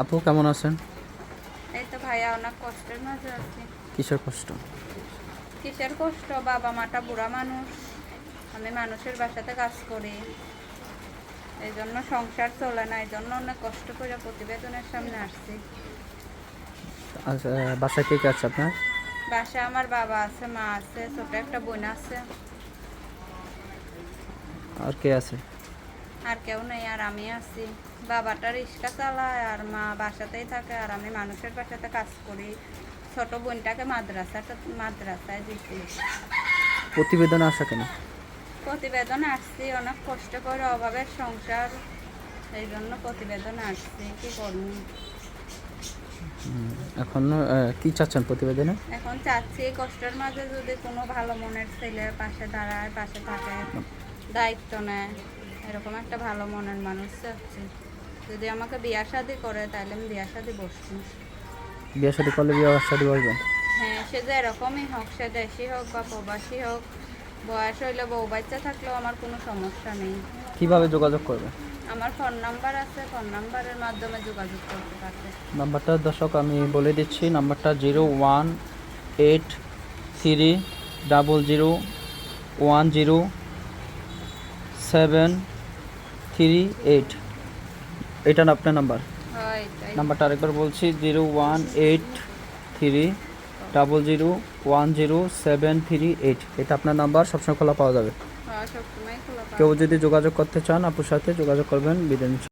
আপু কেমন আছেন? এই তো ভাইয়া অনেক কষ্টের মাঝে আছি। কিসের কষ্ট? কিসের কষ্ট? বাবা মাটা বুড়া মানুষ। আমি মানুষের বাসাতে কাজ করি। এই জন্য সংসার চলে না এই জন্য অনেক কষ্ট করে প্রতিবেদনের সামনে আসছি। আচ্ছা বাসায় কে কে আছে আপনার? বাসায় আমার বাবা আছে মা আছে ছোট একটা বোন আছে। আর কে আছে? আর কেউ নেই আর আমি আছি। বাবাটা রিক্সা চালায় আর মা বাসাতেই থাকে আর আমি মানুষের বাসাতে কাজ করি। ছোট বোনটাকে মাদ্রাসাটা মাদ্রাসায় দিচ্ছি প্রতিবেদন আসা কেন? প্রতিবেদন আসছি অনেক কষ্ট করে অভাবের সংসার এই জন্য প্রতিবেদন আসছি কি করব? এখন কি চাচ্ছেন প্রতিবেদনে? এখন চাচ্ছি কষ্টের মাঝে যদি কোনো ভালো মনের ছেলে পাশে দাঁড়ায় পাশে থাকে দায়িত্ব নেয় এরকম একটা ভালো মনের মানুষ চাচ্ছি। যদি আমাকে বিয়া শাদি করে তাহলে আমি বিয়া শাদি বসছি বিয়ে শাদী করলে বিয়ে শাদী বসবেন? হ্যাঁ সে যে এরকমই হোক সে দেশি হোক বা প্রবাসী হোক বয়স হইলে বউ বাচ্চা থাকলেও আমার কোনো সমস্যা নেই। কীভাবে যোগাযোগ করবে? আমার ফোন নাম্বার আছে ফোন নাম্বারের মাধ্যমে যোগাযোগ করতে পারবে। নাম্বারটা দর্শক আমি বলে দিচ্ছি নাম্বারটা zero one eight three double zero one zero seven three eight. এটা না আপনার নাম্বার? নাম্বারটা আরেকবার বলছি zero one eight three double zero one zero seven three eight. এটা আপনার নাম্বার সবসময় খোলা পাওয়া যাবে। হয় কেউ যদি যোগাযোগ করতে চান আপনার সাথে যোগাযোগ করবেন বিদেন